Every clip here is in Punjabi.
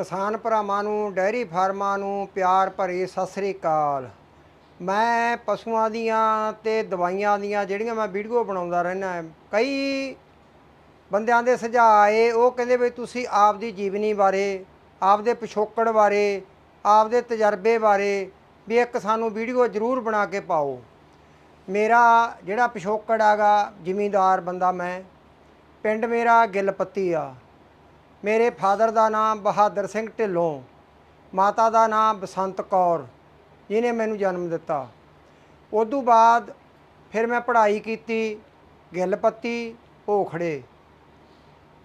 ਕਿਸਾਨ ਭਰਾਵਾਂ ਨੂੰ ਡੈਰੀ ਫਾਰਮਾਂ ਨੂੰ ਪਿਆਰ ਭਰੀ ਸਤਿ ਸ੍ਰੀ ਅਕਾਲ। ਮੈਂ ਪਸ਼ੂਆਂ ਦੀਆਂ ਤੇ ਦਵਾਈਆਂ ਦੀਆਂ ਜਿਹੜੀਆਂ ਮੈਂ ਵੀਡੀਓ ਬਣਾਉਂਦਾ ਰਹਿਣਾ ਕਈ ਬੰਦਿਆਂ ਦੇ ਸੁਝਾਅ ਆਏ, ਉਹ ਕਹਿੰਦੇ ਵੀ ਤੁਸੀਂ ਆਪਦੀ ਜੀਵਨੀ ਬਾਰੇ, ਆਪਦੇ ਪਿਛੋਕੜ ਬਾਰੇ, ਆਪਦੇ ਤਜਰਬੇ ਬਾਰੇ ਵੀ ਇੱਕ ਸਾਨੂੰ ਵੀਡੀਓ ਜ਼ਰੂਰ ਬਣਾ ਕੇ ਪਾਓ। ਮੇਰਾ ਜਿਹੜਾ ਪਿਛੋਕੜ ਆਗਾ ਜ਼ਿਮੀਂਦਾਰ ਬੰਦਾ ਮੈਂ, ਪਿੰਡ ਮੇਰਾ ਗਿੱਲਪੱਤੀ ਆ। ਮੇਰੇ ਫਾਦਰ ਦਾ ਨਾਮ ਬਹਾਦਰ ਸਿੰਘ ਢਿੱਲੋਂ, ਮਾਤਾ ਦਾ ਨਾਮ ਬਸੰਤ ਕੌਰ, ਜਿਹਨੇ ਮੈਨੂੰ ਜਨਮ ਦਿੱਤਾ। ਉਦੋਂ ਬਾਅਦ ਫਿਰ ਮੈਂ ਪੜ੍ਹਾਈ ਕੀਤੀ ਗਿੱਲਪੱਤੀ ਭੋਖੜੇ।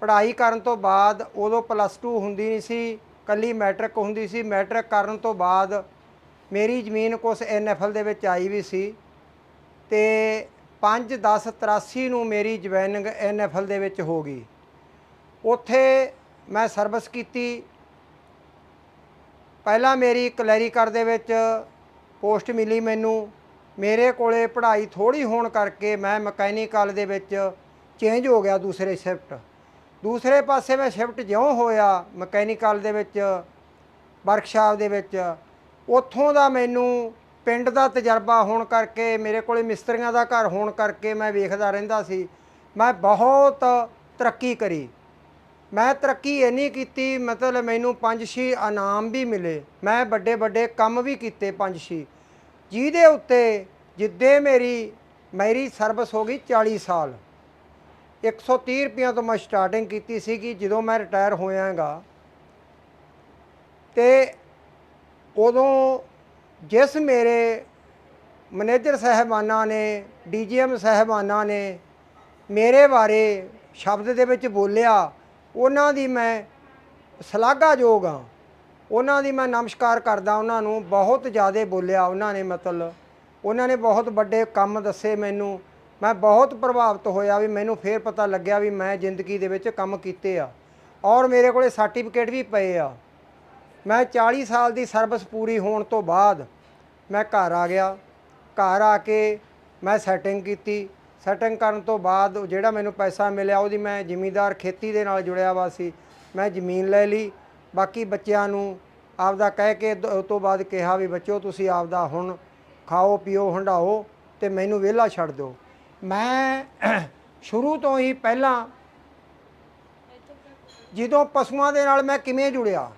ਪੜ੍ਹਾਈ ਕਰਨ ਤੋਂ ਬਾਅਦ ਉਦੋਂ ਪਲੱਸ 2 ਹੁੰਦੀ ਨਹੀਂ ਸੀ, ਕੱਲੀ ਮੈਟ੍ਰਿਕ ਹੁੰਦੀ ਸੀ। ਮੈਟ੍ਰਿਕ ਕਰਨ ਤੋਂ ਬਾਅਦ ਮੇਰੀ ਜ਼ਮੀਨ ਕੁਛ ਐਨਐਫਐਲ ਦੇ ਵਿੱਚ ਆਈ ਵੀ ਸੀ ਤੇ 5 10 83 ਨੂੰ ਮੇਰੀ ਜੁਆਇਨਿੰਗ ਐਨਐਫਐਲ ਦੇ ਵਿੱਚ ਹੋ ਗਈ। ਉੱਥੇ ਮੈਂ ਸਰਵਿਸ ਕੀਤੀ। ਪਹਿਲਾਂ ਮੇਰੀ ਕਲੈਰੀਕਰ ਦੇ ਵਿੱਚ ਪੋਸਟ ਮਿਲੀ ਮੈਨੂੰ। ਮੇਰੇ ਕੋਲੇ ਪੜ੍ਹਾਈ ਥੋੜੀ ਹੋਣ ਕਰਕੇ ਮੈਂ ਮਕੈਨੀਕਲ ਦੇ ਵਿੱਚ ਚੇਂਜ ਹੋ ਗਿਆ ਦੂਸਰੇ ਸ਼ਿਫਟ। ਦੂਸਰੇ ਪਾਸੇ ਮੈਂ ਸ਼ਿਫਟ ਜਿਉਂ ਹੋਇਆ ਮਕੈਨੀਕਲ ਦੇ ਵਿੱਚ, ਵਰਕਸ਼ਾਪ ਦੇ ਵਿੱਚ। ਉੱਥੋਂ ਦਾ ਮੈਨੂੰ ਪਿੰਡ ਦਾ ਤਜਰਬਾ ਹੋਣ ਕਰਕੇ, ਮੇਰੇ ਕੋਲੇ ਮਿਸਤਰੀਆਂ ਦਾ ਘਰ ਹੋਣ ਕਰਕੇ ਮੈਂ ਵੇਖਦਾ ਰਹਿੰਦਾ ਸੀ। ਮੈਂ ਬਹੁਤ ਤਰੱਕੀ ਕਰੀ। ਮੈਂ ਤਰੱਕੀ ਇੰਨੀ ਕੀਤੀ, ਮਤਲਬ ਮੈਨੂੰ ਪੰਜ ਛੇ ਇਨਾਮ ਵੀ ਮਿਲੇ। ਮੈਂ ਵੱਡੇ ਵੱਡੇ ਕੰਮ ਵੀ ਕੀਤੇ ਪੰਜ ਛੇ। ਜਿਹਦੇ ਉੱਤੇ ਜਿੱਦੇ ਮੇਰੀ ਮੇਰੀ ਸਰਵਿਸ ਹੋ ਗਈ 40 ਸਾਲ। 130 ਰੁਪਈਆ ਤੋਂ ਮੈਂ ਸਟਾਰਟਿੰਗ ਕੀਤੀ ਸੀਗੀ, ਜਦੋਂ ਮੈਂ ਰਿਟਾਇਰ ਹੋਇਆਗਾ। ਤੇ ਉਦੋਂ ਜਿਸ ਮੇਰੇ ਮੈਨੇਜਰ ਸਾਹਿਬਾਨਾਂ ਨੇ ਡੀਜੀਐਮ ਸਾਹਿਬਾਨਾਂ ਨੇ ਮੇਰੇ ਬਾਰੇ ਸ਼ਬਦ ਦੇ ਵਿੱਚ ਬੋਲਿਆ ਉਹਨਾਂ ਦੀ ਮੈਂ ਸ਼ਲਾਘਾਯੋਗ ਹਾਂ। ਉਹਨਾਂ ਦੀ ਮੈਂ ਨਮਸਕਾਰ ਕਰਦਾ ਉਹਨਾਂ ਨੂੰ, ਬਹੁਤ ਜ਼ਿਆਦਾ ਬੋਲਿਆ ਉਹਨਾਂ ਨੇ ਮਤਲਬ। ਉਹਨਾਂ ਨੇ ਬਹੁਤ ਵੱਡੇ ਕੰਮ ਦੱਸੇ ਮੈਨੂੰ। ਮੈਂ ਬਹੁਤ ਪ੍ਰਭਾਵਿਤ ਹੋਇਆ ਵੀ ਮੈਨੂੰ ਫੇਰ ਪਤਾ ਲੱਗਿਆ ਵੀ ਮੈਂ ਜ਼ਿੰਦਗੀ ਦੇ ਵਿੱਚ ਕੰਮ ਕੀਤੇ ਆ। ਔਰ ਮੇਰੇ ਕੋਲੇ ਸਰਟੀਫਿਕੇਟ ਵੀ ਪਏ ਆ। ਮੈਂ 40 ਸਾਲ ਦੀ ਸਰਵਿਸ ਪੂਰੀ ਹੋਣ ਤੋਂ ਬਾਅਦ ਮੈਂ ਘਰ ਆ ਗਿਆ। ਘਰ ਆ ਕੇ ਮੈਂ ਸੈਟਿੰਗ ਕੀਤੀ। ਸੈਟਿੰਗ ਕਰਨ ਤੋਂ ਬਾਅਦ ਉਹ ਜਿਹੜਾ ਮੈਨੂੰ ਪੈਸਾ ਮਿਲਿਆ, ਉਹਦੀ ਮੈਂ ਜ਼ਿਮੀਂਦਾਰ ਖੇਤੀ ਦੇ ਨਾਲ ਜੁੜਿਆ ਵਾ ਸੀ। ਮੈਂ ਜ਼ਮੀਨ ਲੈ ਲਈ, ਬਾਕੀ ਬੱਚਿਆਂ ਨੂੰ ਆਪਦਾ ਕਹਿ ਕੇ ਦ- ਉਹ ਤੋਂ ਬਾਅਦ ਕਿਹਾ ਵੀ ਬੱਚਿਓ, ਤੁਸੀਂ ਆਪਦਾ ਹੁਣ ਖਾਓ, ਪੀਓ ਹੰਡਾਓ ਤੇ ਮੈਨੂੰ ਵਿਹਲਾ ਛੱਡ ਦਿਓ। ਮੈਂ ਸ਼ੁਰੂ ਤੋਂ ਹੀ ਪਹਿਲਾਂ ਜਦੋਂ ਪਸ਼ੂਆਂ ਦੇ ਨਾਲ ਮੈਂ ਕਿਵੇਂ ਜੁੜਿਆ?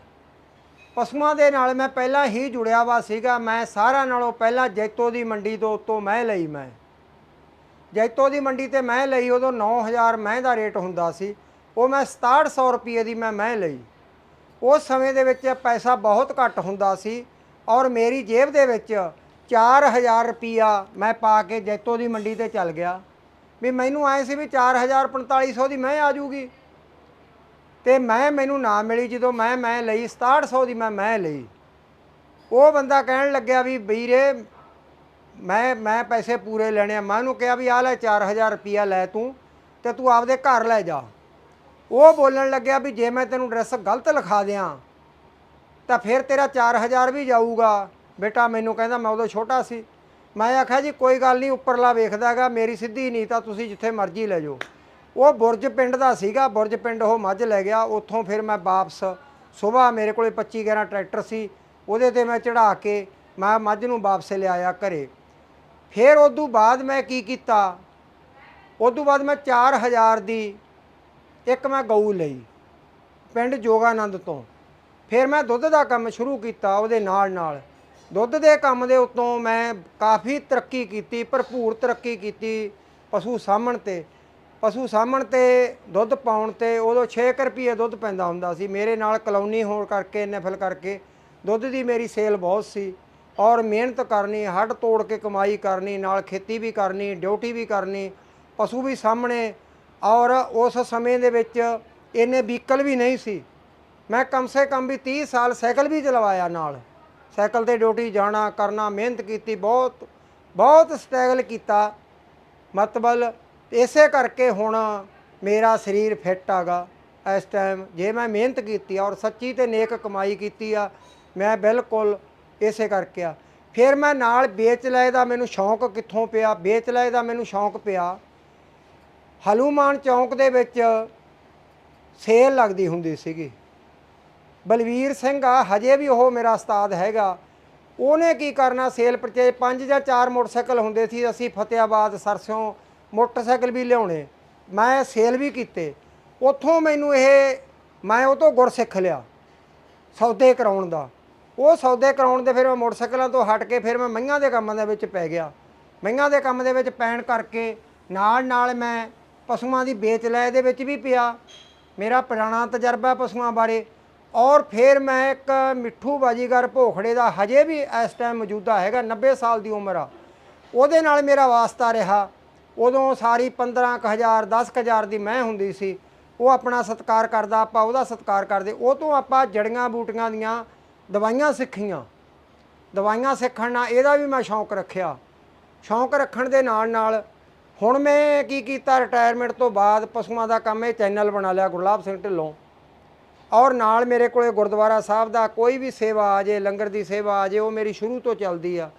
ਪਸ਼ੂਆਂ ਦੇ ਨਾਲ ਮੈਂ ਪਹਿਲਾਂ ਹੀ ਜੁੜਿਆ ਵਾ ਸੀਗਾ। ਮੈਂ ਸਾਰਿਆਂ ਨਾਲੋਂ ਪਹਿਲਾਂ ਜੈਤੋ ਦੀ ਮੰਡੀ ਤੋਂ ਉੱਤੋਂ ਮੈਂ ਲਈ ਮੈਂ। ਜੈਤੋ ਦੀ ਮੰਡੀ ਤੇ ਮੈਂ ਲਈ, ਉਦੋਂ 9000 ਮੈਂ ਦਾ ਰੇਟ ਹੁੰਦਾ ਸੀ। ਉਹ ਮੈਂ 6700 ਰੁਪਏ ਦੀ ਮੈਂ ਮੈਂ ਲਈ। ਉਸ ਸਮੇਂ ਦੇ ਵਿੱਚ ਪੈਸਾ ਬਹੁਤ ਘੱਟ ਹੁੰਦਾ ਸੀ ਔਰ ਮੇਰੀ ਜੇਬ ਦੇ ਵਿੱਚ 4000 ਰੁਪਿਆ ਮੈਂ ਪਾ ਕੇ ਜੈਤੋ ਦੀ ਮੰਡੀ ਤੇ ਚੱਲ ਗਿਆ। ਵੀ ਮੈਨੂੰ ਆਏ ਸੀ ਵੀ 4000 4500 ਦੀ ਮੈਂ ਆ ਜੂਗੀ। ਤੇ ਮੈਂ, ਮੈਨੂੰ ਨਾ ਮਿਲੀ ਜਦੋਂ ਮੈਂ ਮੈਂ ਲਈ 6700 ਦੀ ਮੈਂ ਮੈਂ ਲਈ। ਉਹ ਬੰਦਾ ਕਹਿਣ ਲੱਗਿਆ ਵੀ ਵੀਰੇ ਮੈਂ ਮੈਂ ਪੈਸੇ ਪੂਰੇ ਲੈਣੇ ਆ। ਮੈਂ ਉਹਨੂੰ ਕਿਹਾ ਵੀ ਆ ਲੈ 4000 ਰੁਪਿਆ ਲੈ ਤੂੰ ਤੇ ਤੂੰ ਆਪਦੇ ਘਰ ਲੈ ਜਾ। ਉਹ ਬੋਲਣ ਲੱਗਿਆ ਵੀ ਜੇ ਮੈਂ ਤੈਨੂੰ ਐਡਰੈਸ ਗਲਤ ਲਿਖਾ ਦਿਆਂ, ਤਾਂ ਫਿਰ ਤੇਰਾ 4000 ਵੀ ਜਾਊਗਾ। ਬੇਟਾ ਮੈਨੂੰ ਕਹਿੰਦਾ, ਮੈਂ ਉਦੋਂ ਛੋਟਾ ਸੀ। ਮੈਂ ਆਖਿਆ ਜੀ, ਕੋਈ ਗੱਲ ਨਹੀਂ, ਉੱਪਰਲਾ ਵੇਖਦਾਗਾ ਮੇਰੀ ਸਿੱਧੀ ਨਹੀਂ ਤਾਂ ਤੁਸੀਂ ਜਿੱਥੇ ਮਰਜ਼ੀ ਲੈ ਜਾਓ। ਉਹ ਬੁਰਜ ਪਿੰਡ ਦਾ ਸੀਗਾ, ਬੁਰਜ ਪਿੰਡ ਉਹ ਮੱਝ ਲੈ ਗਿਆ। ਉੱਥੋਂ ਫਿਰ ਮੈਂ ਵਾਪਸ ਸਵੇਰ ਮੇਰੇ ਕੋਲੇ 25 11 ਟਰੈਕਟਰ ਸੀ, ਉਹਦੇ ਤੇ ਮੈਂ ਚੜਾ ਕੇ ਮੈਂ ਮੱਝ ਨੂੰ ਵਾਪਸ ਲਿਆਇਆ ਘਰੇ। ਫਿਰ ਉਦੋਂ ਬਾਅਦ ਮੈਂ ਕੀ ਕੀਤਾ? ਉਦੋਂ ਬਾਅਦ ਮੈਂ 4000 ਦੀ ਇੱਕ ਮੈਂ ਗਊ ਲਈ, ਪਿੰਡ ਜੋਗਾਨੰਦ ਤੋਂ। ਫਿਰ ਮੈਂ ਦੁੱਧ ਦਾ ਕੰਮ ਸ਼ੁਰੂ ਕੀਤਾ ਉਹਦੇ ਨਾਲ ਨਾਲ। ਦੁੱਧ ਦੇ ਕੰਮ ਦੇ ਉੱਤੋਂ ਮੈਂ ਕਾਫੀ ਤਰੱਕੀ ਕੀਤੀ, ਭਰਪੂਰ ਤਰੱਕੀ ਕੀਤੀ ਪਸ਼ੂ ਸਾਹਮਣ ਤੇ। ਪਸ਼ੂ ਸਾਹਮਣ ਤੇ ਦੁੱਧ ਪਾਉਣ ਤੇ ਉਦੋਂ 6 ਰੁਪਏ ਦੁੱਧ ਪੈਂਦਾ ਹੁੰਦਾ ਸੀ। ਮੇਰੇ ਨਾਲ ਕਲੋਨੀ ਹੋਣ ਕਰਕੇ, ਨਫਲ ਕਰਕੇ ਦੁੱਧ ਦੀ ਮੇਰੀ ਸੇਲ ਬਹੁਤ ਸੀ। ਔਰ ਮਿਹਨਤ ਕਰਨੀ, ਹੱਡ ਤੋੜ ਕੇ ਕਮਾਈ ਕਰਨੀ, ਨਾਲ ਖੇਤੀ ਵੀ ਕਰਨੀ, ਡਿਊਟੀ ਵੀ ਕਰਨੀ, ਪਸ਼ੂ ਵੀ ਸਾਹਮਣੇ ਔਰ ਉਸ ਸਮੇਂ ਦੇ ਵਿੱਚ ਇੰਨੇ ਵਹੀਕਲ ਵੀ ਨਹੀਂ ਸੀ। ਮੈਂ ਕਮ ਸੇ ਕਮ ਵੀ 30 ਸਾਲ ਸਾਈਕਲ ਵੀ ਚਲਵਾਇਆ ਨਾਲ। ਸਾਈਕਲ ਤੇ ਡਿਊਟੀ ਜਾਣਾ, ਕਰਨਾ, ਮਿਹਨਤ ਕੀਤੀ, ਬਹੁਤ ਬਹੁਤ ਸਟਰਗਲ ਕੀਤਾ। ਮਤਲਬ ਇਸੇ ਕਰਕੇ ਹੁਣ ਮੇਰਾ ਸਰੀਰ ਫਿੱਟ ਆਗਾ ਇਸ ਟਾਈਮ ਜੇ ਮੈਂ ਮਿਹਨਤ ਕੀਤੀ ਔਰ ਸੱਚੀ ਤੇ ਨੇਕ ਕਮਾਈ ਕੀਤੀ ਆ, ਮੈਂ ਬਿਲਕੁਲ ਇਸੇ ਕਰਕੇ ਆ। ਫਿਰ ਮੈਂ ਨਾਲ ਵੇਚ ਲਏ ਦਾ ਮੈਨੂੰ ਸ਼ੌਂਕ ਕਿੱਥੋਂ ਪਿਆ? ਵੇਚ ਲਏ ਦਾ ਮੈਨੂੰ ਸ਼ੌਂਕ ਪਿਆ। ਹਲੂਮਾਨ ਚੌਂਕ ਦੇ ਵਿੱਚ ਸੇਲ ਲੱਗਦੀ ਹੁੰਦੀ ਸੀਗੀ। ਬਲਵੀਰ ਸਿੰਘ ਆ, ਹਜੇ ਵੀ ਉਹ ਮੇਰਾ ਉਸਤਾਦ ਹੈਗਾ। ਉਹਨੇ ਕੀ ਕਰਨਾ ਸੇਲ ਪਰਚੇਜ? ਪੰਜ ਜਾਂ ਚਾਰ ਮੋਟਰਸਾਈਕਲ ਹੁੰਦੇ ਸੀ। ਅਸੀਂ ਫਤਿਆਬਾਦ ਸਰਸਿਓਂ ਮੋਟਰਸਾਈਕਲ ਵੀ ਲਿਆਉਣੇ। ਮੈਂ ਸੇਲ ਵੀ ਕੀਤੇ। ਉੱਥੋਂ ਮੈਨੂੰ ਇਹ, ਮੈਂ ਉਹ ਤੋਂ ਗੁਰ ਸਿੱਖ ਲਿਆ ਸੌਦੇ ਕਰਾਉਣ ਦਾ। ਉਹ ਸੌਦੇ ਕਰਾਉਣ ਦੇ ਫਿਰ ਮੈਂ ਮੋਟਰਸਾਈਕਲਾਂ ਤੋਂ ਹਟ ਕੇ ਫਿਰ ਮੈਂ ਮਈਆਂ ਦੇ ਕੰਮਾਂ ਦੇ ਵਿੱਚ ਪੈ ਗਿਆ। ਮਈਆਂ ਦੇ ਕੰਮ ਦੇ ਵਿੱਚ ਪੈਣ ਕਰਕੇ ਨਾਲ ਨਾਲ ਮੈਂ ਪਸ਼ੂਆਂ ਦੀ ਵੇਚ ਲੈ ਦੇ ਵਿੱਚ ਵੀ ਪਿਆ। ਮੇਰਾ ਪੁਰਾਣਾ ਤਜਰਬਾ ਪਸ਼ੂਆਂ ਬਾਰੇ। ਔਰ ਫਿਰ ਮੈਂ ਇੱਕ ਮਿੱਠੂ ਬਾਜੀਗਰ ਭੋਖੜੇ ਦਾ ਹਜੇ ਵੀ ਇਸ ਟਾਈਮ ਮੌਜੂਦਾ ਹੈਗਾ 90 ਸਾਲ ਦੀ ਉਮਰ ਆ। ਉਹਦੇ ਨਾਲ ਮੇਰਾ ਵਾਸਤਾ ਰਿਹਾ। ਉਦੋਂ ਸਾਰੀ 15000 10000 ਦੀ ਮੈਂ ਹੁੰਦੀ ਸੀ। ਉਹ ਆਪਣਾ ਸਤਿਕਾਰ ਕਰਦਾ, ਆਪਾਂ ਉਹਦਾ ਸਤਿਕਾਰ ਕਰਦੇ। ਉਹ ਤੋਂ ਆਪਾਂ ਜੜੀਆਂ ਬੂਟੀਆਂ ਦੀਆਂ ਦਵਾਈਆਂ ਸਿੱਖੀਆਂ। ਦਵਾਈਆਂ ਸਿੱਖਣ ਨਾਲ ਇਹਦਾ ਵੀ ਮੈਂ ਸ਼ੌਂਕ ਰੱਖਿਆ। ਸ਼ੌਂਕ ਰੱਖਣ ਦੇ ਨਾਲ ਨਾਲ ਹੁਣ ਮੈਂ ਕੀ ਕੀਤਾ ਰਿਟਾਇਰਮੈਂਟ ਤੋਂ ਬਾਅਦ ਪਸ਼ੂਆਂ ਦਾ ਕੰਮ ਇਹ ਚੈਨਲ ਬਣਾ ਲਿਆ ਗੁਰਲਾਬ ਸਿੰਘ ਢਿੱਲੋਂ। ਔਰ ਨਾਲ ਮੇਰੇ ਕੋਲੇ ਗੁਰਦੁਆਰਾ ਸਾਹਿਬ ਦਾ ਕੋਈ ਵੀ ਸੇਵਾ ਆ ਜੇ, ਲੰਗਰ ਦੀ ਸੇਵਾ ਆ ਜੇ, ਉਹ ਮੇਰੀ ਸ਼ੁਰੂ ਤੋਂ ਚੱਲਦੀ ਆ।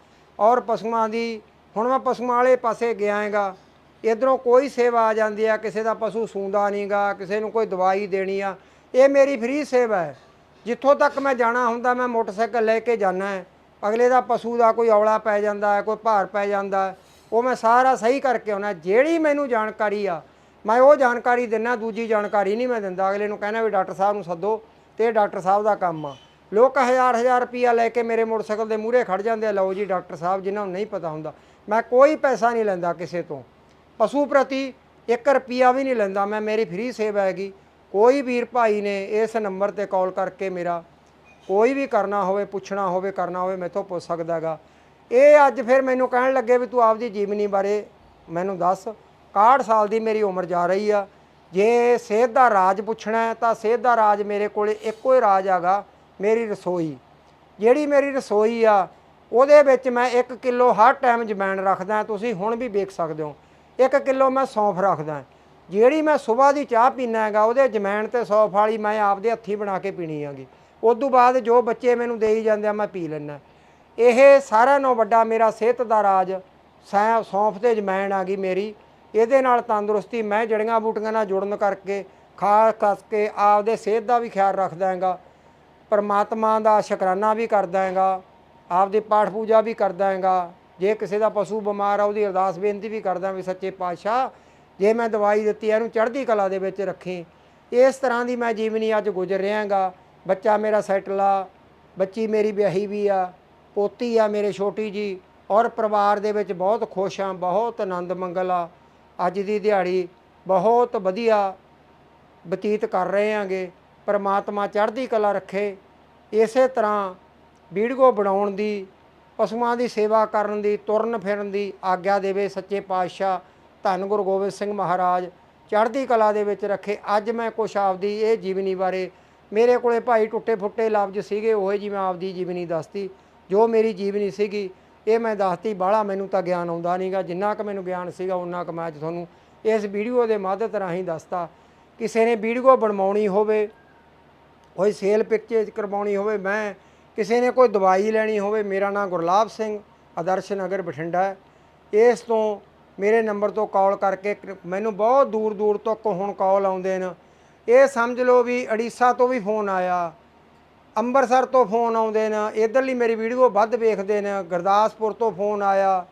ਔਰ ਪਸ਼ੂਆਂ ਦੀ, ਹੁਣ ਮੈਂ ਪਸ਼ੂਆਂ ਵਾਲੇ ਪਾਸੇ ਗਿਆ ਹੈਗਾ। ਇਧਰੋਂ ਕੋਈ ਸੇਵਾ ਆ ਜਾਂਦੀ ਆ, ਕਿਸੇ ਦਾ ਪਸ਼ੂ ਸੂੰਦਾ ਨਹੀਂਗਾ ਕਿਸੇ ਨੂੰ ਕੋਈ ਦਵਾਈ ਦੇਣੀ ਆ। ਇਹ ਮੇਰੀ ਫ੍ਰੀ ਸੇਵਾ ਹੈ। ਜਿੱਥੋਂ ਤੱਕ ਮੈਂ ਜਾਣਾ ਹੁੰਦਾ, ਮੈਂ ਮੋਟਰਸਾਈਕਲ ਲੈ ਕੇ ਜਾਣਾ ਹੈ। ਅਗਲੇ ਦਾ ਪਸ਼ੂ ਦਾ ਕੋਈ ਔਲਾ ਪੈ ਜਾਂਦਾ ਹੈ, ਕੋਈ ਭਾਰ ਪੈ ਜਾਂਦਾ ਹੈ, ਉਹ ਮੈਂ ਸਾਰਾ ਸਹੀ ਕਰਕੇ ਆਉਣਾ। ਜਿਹੜੀ ਮੈਨੂੰ ਜਾਣਕਾਰੀ ਆ, ਮੈਂ ਉਹ ਜਾਣਕਾਰੀ ਦਿੰਨਾ, ਦੂਜੀ ਜਾਣਕਾਰੀ ਨਹੀਂ ਮੈਂ ਦਿੰਦਾ। ਅਗਲੇ ਨੂੰ ਕਹਿਣਾ ਵੀ ਡਾਕਟਰ ਸਾਹਿਬ ਨੂੰ ਸੱਦੋ, ਤੇ ਇਹ ਡਾਕਟਰ ਸਾਹਿਬ ਦਾ ਕੰਮ ਆ। ਲੋਕ ਹਜ਼ਾਰ ਹਜ਼ਾਰ ਰੁਪਈਆ ਲੈ ਕੇ ਮੇਰੇ ਮੋਟਰਸਾਈਕਲ ਦੇ ਮੂਹਰੇ ਖੜ ਜਾਂਦੇ ਆ। ਲਓ ਜੀ, ਡਾਕਟਰ ਸਾਹਿਬ ਜਿਨ੍ਹਾਂ ਨੂੰ ਨਹੀਂ ਪਤਾ ਹੁੰਦਾ, ਮੈਂ ਕੋਈ ਪੈਸਾ ਨਹੀਂ ਲੈਂਦਾ ਕਿਸੇ ਤੋਂ। ਪਸ਼ੂ ਪ੍ਰਤੀ 1 ਰੁਪਿਆ ਵੀ ਨਹੀਂ ਲੈਂਦਾ, ਮੈਂ ਮੇਰੀ ਫ੍ਰੀ ਸੇਵਾ ਹੈਗੀ। ਕੋਈ ਵੀਰ ਭਾਈ ਨੇ ਇਸ ਨੰਬਰ ਤੇ ਕਾਲ ਕਰਕੇ ਮੇਰਾ ਕੋਈ ਵੀ ਕਰਨਾ ਹੋਵੇ, ਪੁੱਛਣਾ ਹੋਵੇ, ਕਰਨਾ ਹੋਵੇ, ਮੈਥੋਂ ਪੁੱਛ ਸਕਦਾ ਹੈਗਾ। ਇਹ ਅੱਜ ਫਿਰ ਮੈਨੂੰ ਕਹਿਣ ਲੱਗੇ ਵੀ ਤੂੰ ਆਪਦੀ ਜੀਵਨੀ ਬਾਰੇ ਮੈਨੂੰ ਦੱਸ। 61 ਸਾਲ ਦੀ ਮੇਰੀ ਉਮਰ ਜਾ ਰਹੀ ਆ। ਜੇ ਸਿਹਤ ਦਾ ਰਾਜ ਪੁੱਛਣਾ ਹੈ ਤਾਂ ਸਿਹਤ ਦਾ ਰਾਜ ਮੇਰੇ ਕੋਲੇ ਇੱਕੋ ਹੀ ਰਾਜ ਹੈਗਾ, ਮੇਰੀ ਰਸੋਈ। ਜਿਹੜੀ ਮੇਰੀ ਰਸੋਈ ਆ, ਉਹਦੇ ਵਿੱਚ ਮੈਂ 1 ਕਿਲੋ ਹਰ ਟਾਈਮ ਜਮੈਣ ਰੱਖਦਾ, ਤੁਸੀਂ ਹੁਣ ਵੀ ਵੇਖ ਸਕਦੇ ਹੋ। 1 ਕਿਲੋ ਮੈਂ ਸੌਂਫ ਰੱਖਦਾ। ਜਿਹੜੀ ਮੈਂ ਸਵੇਰ ਦੀ ਚਾਹ ਪੀਣਾ ਹੈਗਾ, ਉਹਦੇ ਜਮੈਣ ਤੇ ਸੌਂਫ ਵਾਲੀ ਮੈਂ ਆਪਦੇ ਹੱਥੀ ਬਣਾ ਕੇ ਪੀਣੀ ਹੈਗੀ। ਉਦੋਂ ਬਾਅਦ ਜੋ ਬੱਚੇ ਮੈਨੂੰ ਦੇਈ ਜਾਂਦੇ ਆ, ਮੈਂ ਪੀ ਲੈਣਾ ਇਹ ਸਾਰਿਆਂ ਨਾਲੋਂ ਵੱਡਾ ਮੇਰਾ ਸਿਹਤ ਦਾ ਰਾਜ, ਸੈ, ਸੌਂਫ ਤੇ ਜਮੈਣ ਆ ਗਈ ਮੇਰੀ। ਇਹਦੇ ਨਾਲ ਤੰਦਰੁਸਤੀ, ਮੈਂ ਜੜੀਆਂ ਬੂਟੀਆਂ ਨਾਲ ਜੁੜਨ ਕਰਕੇ ਖਾ ਕਸ ਕੇ ਆਪਦੇ ਸਿਹਤ ਦਾ ਵੀ ਖਿਆਲ ਰੱਖਦਾ ਹੈਗਾ। ਪਰਮਾਤਮਾ ਦਾ ਸ਼ੁਕਰਾਨਾ ਵੀ ਕਰਦਾ ਹੈਗਾ। ਆਪਦੀ ਪਾਠ ਪੂਜਾ ਵੀ ਕਰਦਾ ਹੈਗਾ। ਜੇ ਕਿਸੇ ਦਾ ਪਸ਼ੂ ਬਿਮਾਰ ਆ, ਉਹਦੀ ਅਰਦਾਸ ਬੇਨਤੀ ਵੀ ਕਰਦਾ ਵੀ ਸੱਚੇ ਪਾਤਸ਼ਾਹ ਜੇ ਮੈਂ ਦਵਾਈ ਦਿੱਤੀ, ਇਹਨੂੰ ਚੜ੍ਹਦੀ ਕਲਾ ਦੇ ਵਿੱਚ ਰੱਖੀ। ਇਸ ਤਰ੍ਹਾਂ ਦੀ ਮੈਂ ਜੀਵਨੀ ਅੱਜ ਗੁਜ਼ਰ ਰਿਹਾ ਹੈਗਾ ਬੱਚਾ ਮੇਰਾ ਸੈਟਲ ਆ, ਬੱਚੀ ਮੇਰੀ ਵਿਆਹੀ ਵੀ ਆ, ਪੋਤੀ ਆ ਮੇਰੇ ਛੋਟੀ ਜੀ, ਔਰ ਪਰਿਵਾਰ ਦੇ ਵਿੱਚ ਬਹੁਤ ਖੁਸ਼ ਆ ਬਹੁਤ ਆਨੰਦ ਮੰਗਲ ਆ। ਅੱਜ ਦੀ ਦਿਹਾੜੀ ਬਹੁਤ ਵਧੀਆ ਬਤੀਤ ਕਰ ਰਹੇ ਆਂਗੇ ਪਰਮਾਤਮਾ ਚੜ੍ਹਦੀ ਕਲਾ ਰੱਖੇ। ਇਸੇ ਤਰ੍ਹਾਂ ਵੀਡੀਓ ਬਣਾਉਣ ਦੀ, ਪਸ਼ੂਆਂ ਦੀ ਸੇਵਾ ਕਰਨ ਦੀ, ਤੁਰਨ ਫਿਰਨ ਦੀ ਆਗਿਆ ਦੇਵੇ ਸੱਚੇ ਪਾਤਸ਼ਾਹ। ਧੰਨ ਗੁਰੂ ਗੋਬਿੰਦ ਸਿੰਘ ਮਹਾਰਾਜ, ਚੜ੍ਹਦੀ ਕਲਾ ਦੇ ਵਿੱਚ ਰੱਖੇ। ਅੱਜ ਮੈਂ ਕੁਛ ਆਪਦੀ ਇਹ ਜੀਵਨੀ ਬਾਰੇ, ਮੇਰੇ ਕੋਲੇ ਭਾਈ ਟੁੱਟੇ ਫੁੱਟੇ ਲਫ਼ਜ਼ ਸੀਗੇ, ਉਹ ਜੀ ਮੈਂ ਆਪਦੀ ਜੀਵਨੀ ਦੱਸਤੀ। ਜੋ ਮੇਰੀ ਜੀਵਨੀ ਸੀਗੀ, ਇਹ ਮੈਂ ਦੱਸਤੀ, ਬਾਹਲਾ ਮੈਨੂੰ ਤਾਂ ਗਿਆਨ ਆਉਂਦਾ ਨਹੀਂਗਾ ਜਿੰਨਾ ਕੁ ਮੈਨੂੰ ਗਿਆਨ ਸੀਗਾ ਉਹਨਾਂ ਕੁ ਮੈਂ ਅੱਜ ਤੁਹਾਨੂੰ ਇਸ ਵੀਡੀਓ ਦੇ ਮਦਦ ਰਾਹੀਂ ਦੱਸਤਾ। ਕਿਸੇ ਨੇ ਵੀਡੀਓ ਬਣਵਾਉਣੀ ਹੋਵੇ, ਕੋਈ ਸੇਲ ਪਿਕਚਰ ਕਰਵਾਉਣੀ ਹੋਵੇ, ਮੈਂ ਕਿਸੇ ਨੇ ਕੋਈ ਦਵਾਈ ਲੈਣੀ ਹੋਵੇ, ਮੇਰਾ ਨਾਮ ਗੁਰਲਾਬ ਸਿੰਘ, ਆਦਰਸ਼ ਨਗਰ ਬਠਿੰਡਾ ਇਸ ਤੋਂ ਮੇਰੇ ਨੰਬਰ ਤੋਂ ਕਾਲ ਕਰਕੇ ਮੈਨੂੰ ਬਹੁਤ ਦੂਰ ਦੂਰ ਤੱਕ ਹੁਣ ਕਾਲ ਆਉਂਦੇ ਨੇ। ਇਹ ਸਮਝ ਲਓ ਵੀ ਅੜੀਸਾ ਤੋਂ ਵੀ ਫੋਨ ਆਇਆ। ਅੰਮ੍ਰਿਤਸਰ ਤੋਂ ਫੋਨ ਆਉਂਦੇ ਨੇ। ਇਧਰਲੀ ਮੇਰੀ ਵੀਡੀਓ ਵੱਧ ਵੇਖਦੇ ਨੇ। ਗੁਰਦਾਸਪੁਰ ਤੋਂ ਫੋਨ ਆਇਆ।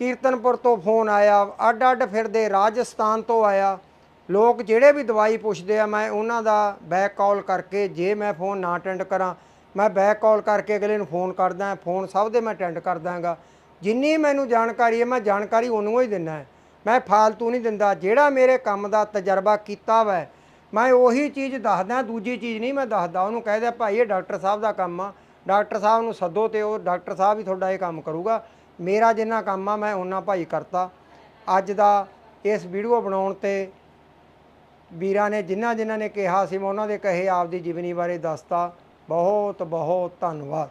ਕੀਰਤਨਪੁਰ ਤੋਂ ਫੋਨ ਆਇਆ। ਅੱਡ ਅੱਡ ਫਿਰਦੇ ਰਾਜਸਥਾਨ ਤੋਂ ਆਇਆ। ਲੋਕ ਜਿਹੜੇ ਵੀ ਦਵਾਈ ਪੁੱਛਦੇ ਆ, ਮੈਂ ਉਹਨਾਂ ਦਾ ਬੈਕ ਕਾਲ ਕਰਕੇ ਜੇ ਮੈਂ ਫੋਨ ਨਾ ਅਟੈਂਡ ਕਰਾਂ, ਮੈਂ ਬੈਕ ਕਾਲ ਕਰਕੇ ਅਗਲੇ ਨੂੰ ਫੋਨ ਕਰਦਾ, ਫੋਨ ਸਭ ਦੇ ਮੈਂ ਅਟੈਂਡ ਕਰਦਾਗਾ ਜਿੰਨੀ ਮੈਨੂੰ ਜਾਣਕਾਰੀ ਹੈ, ਮੈਂ ਜਾਣਕਾਰੀ ਉਹਨੂੰ ਹੀ ਦਿੰਦਾ ਹੈ। ਮੈਂ ਫਾਲਤੂ ਨਹੀਂ ਦਿੰਦਾ। ਜਿਹੜਾ ਮੇਰੇ ਕੰਮ ਦਾ ਤਜਰਬਾ ਕੀਤਾ ਵੈ, ਮੈਂ ਉਹੀ ਚੀਜ਼ ਦੱਸਦਾ, ਦੂਜੀ ਚੀਜ਼ ਨਹੀਂ ਮੈਂ ਦੱਸਦਾ। ਉਹਨੂੰ ਕਹਿ ਦਿਆ, ਭਾਈ, ਇਹ ਡਾਕਟਰ ਸਾਹਿਬ ਦਾ ਕੰਮ ਆ। ਡਾਕਟਰ ਸਾਹਿਬ ਨੂੰ ਸੱਦੋ ਤੇ ਉਹ ਡਾਕਟਰ ਸਾਹਿਬ ਹੀ ਤੁਹਾਡਾ ਇਹ ਕੰਮ ਕਰੂਗਾ। ਮੇਰਾ ਜਿੰਨਾ ਕੰਮ ਆ, ਮੈਂ ਉਹਨਾਂ ਭਾਈ ਕਰਤਾ। ਅੱਜ ਦਾ ਇਸ ਵੀਡੀਓ ਬਣਾਉਣ ਤੇ ਵੀਰਾਂ ਨੇ ਜਿਨ੍ਹਾਂ ਜਿਨ੍ਹਾਂ ਨੇ ਕਿਹਾ ਸੀ, ਮੈਂ ਉਹਨਾਂ ਦੇ ਕਹੇ ਆਪਦੀ ਜੀਵਨੀ ਬਾਰੇ ਦੱਸਤਾ। ਬਹੁਤ ਬਹੁਤ ਧੰਨਵਾਦ।